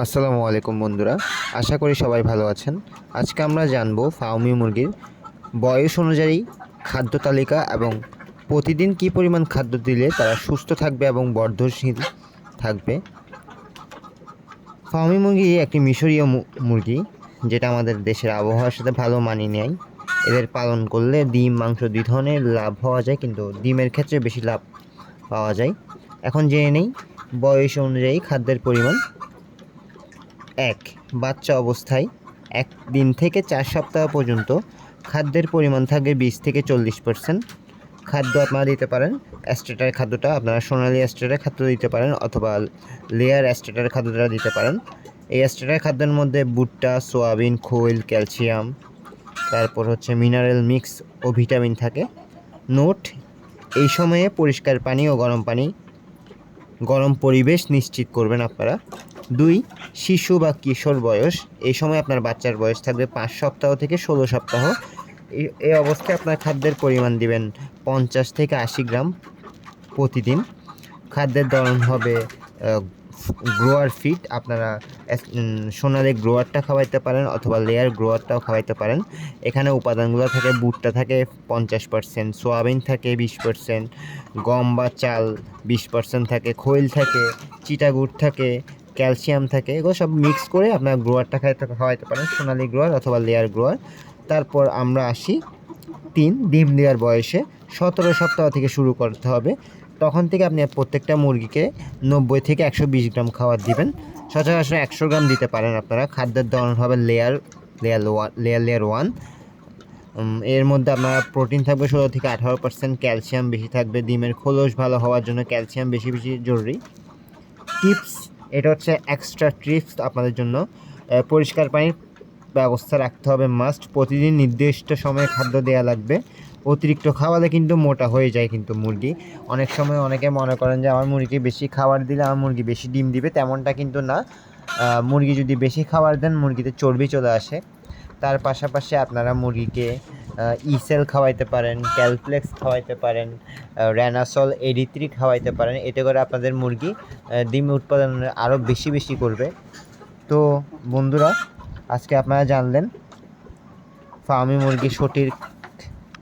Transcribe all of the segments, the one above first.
আসসালামু আলাইকুম বন্ধুরা, আশা করি সবাই ভালো আছেন। আজকে আমরা জানব ফাউমি মুরগির বয়স অনুযায়ী খাদ্য তালিকা এবং প্রতিদিন কী পরিমাণ খাদ্য দিলে তারা সুস্থ থাকবে এবং বর্ধনশীল থাকবে। ফাউমি মুরগি একটি মিশরীয় মুরগি, যেটা আমাদের দেশের আবহাওয়ার সাথে ভালো মানিয়ে নেয়। এদের পালন করলে ডিম, মাংস, দুই ধরনের লাভ হওয়া যায়, কিন্তু ডিমের ক্ষেত্রে বেশি লাভ পাওয়া যায়। এখন জেনে নেই, বয়স অনুযায়ী খাদ্যের পরিমাণ এক, বাচ্চা অবস্থায় এক দিন থেকে চার সপ্তাহ পর্যন্ত খাদ্যের পরিমাণ থাকবে বিশ থেকে চল্লিশ পার্সেন্ট খাদ্য আপনারা দিতে পারেন অ্যাস্ট্রেটার খাদ্যটা আপনারা সোনালি অ্যাস্ট্রেটার খাদ্য দিতে পারেন অথবা লেয়ার অ্যাস্ট্রেটার খাদ্যটা দিতে পারেন। এই অ্যাস্ট্রেটার খাদ্যের মধ্যে ভুট্টা, সোয়াবিন, খোল, ক্যালসিয়াম, তারপর হচ্ছে মিনারেল মিক্স ও ভিটামিন থাকে। নোট, এই সময়ে পরিষ্কার পানি ও গরম পানি, গরম পরিবেশ নিশ্চিত করবেন আপনারা। দুই, শিশু বা কিশোর বয়স, এই সময় আপনার বাচ্চার বয়স থাকবে পাঁচ সপ্তাহ থেকে ষোলো সপ্তাহ। এই- অবস্থায় আপনার খাদ্যের পরিমাণ দিবেন পঞ্চাশ থেকে আশি গ্রাম প্রতিদিন। খাদ্যের ধরন হবে গ্রোয়ার ফিট, আপনারা সোনালি গ্রোয়ারটা খাওয়াইতে পারেন অথবা লেয়ার গ্রোয়ারটাও খাওয়াইতে পারেন। এখানে উপাদানগুলো থাকে, বুটটা থাকে পঞ্চাশ পার্সেন্ট, সোয়াবিন থাকে বিশ পার্সেন্ট, গম বা চাল বিশ পার্সেন্ট থাকে, খৈল থাকে, চিটাগুড় থাকে ক্যালসিয়াম থাকে, এগুলো সব মিক্স করে আপনার গ্রোয়ারটা খাইতে খাওয়াইতে পারেন, সোনালি গ্রোয়ার অথবা লেয়ার গ্রোয়ার তারপর আমরা আসি তিন, ডিম দেওয়ার বয়সে। সতেরো সপ্তাহ থেকে শুরু করতে হবে। তখন থেকে আপনি প্রত্যেকটা মুরগিকে নব্বই থেকে একশো বিশ গ্রাম খাবার দিবেন। সচরাচর একশো গ্রাম দিতে পারেন আপনারা। খাদ্যের ধরন হবে layer layer one layer layer ওয়ানের মধ্যে আপনার প্রোটিন থাকবে ষোলো থেকে আঠারো পার্সেন্ট ক্যালসিয়াম বেশি থাকবে। ডিমের খোলস ভালো হওয়ার জন্য ক্যালসিয়াম বেশি বেশি জরুরি। টিপস এটা হচ্ছে এক্সট্রা ট্রিপস আপনাদের জন্য। পরিষ্কার পানির ব্যবস্থা রাখতে হবে মাস্ট প্রতিদিন নির্দিষ্ট সময়ে খাদ্য দেওয়া লাগবে। অতিরিক্ত খাওয়ালে কিন্তু মোটা হয়ে যায় কিন্তু মুরগি। অনেক সময় অনেকে মনে করেন যে, আমার মুরগি বেশি খাবার দিলে আমার মুরগি বেশি ডিম দিবে। তেমনটা কিন্তু না। মুরগি যদি বেশি খাবার দেন, মুরগিতে চর্বি চলে আসে। তার পাশাপাশি আপনারা মুরগিকে ইসেল খাওয়াইতে পারেন ক্যালফ্লেক্স খাওয়াইতে পারেন র্যানাসল এডিত্রি খাওয়াইতে পারেন। এতে করে আপনাদের মুরগি ডিম উৎপাদন আরও বেশি বেশি করবে। তো বন্ধুরা, আজকে আপনারা জানলেন, ফার্মি মুরগির সঠিক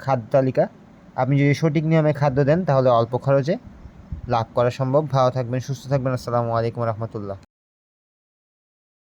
খাদ্য তালিকা। আপনি যদি সঠিক নিয়মে খাদ্য দেন, তাহলে অল্প খরচে লাভ করা সম্ভব। ভালো থাকবেন, সুস্থ থাকবেন। আসসালামু আলাইকুম রহমতুল্লাহ।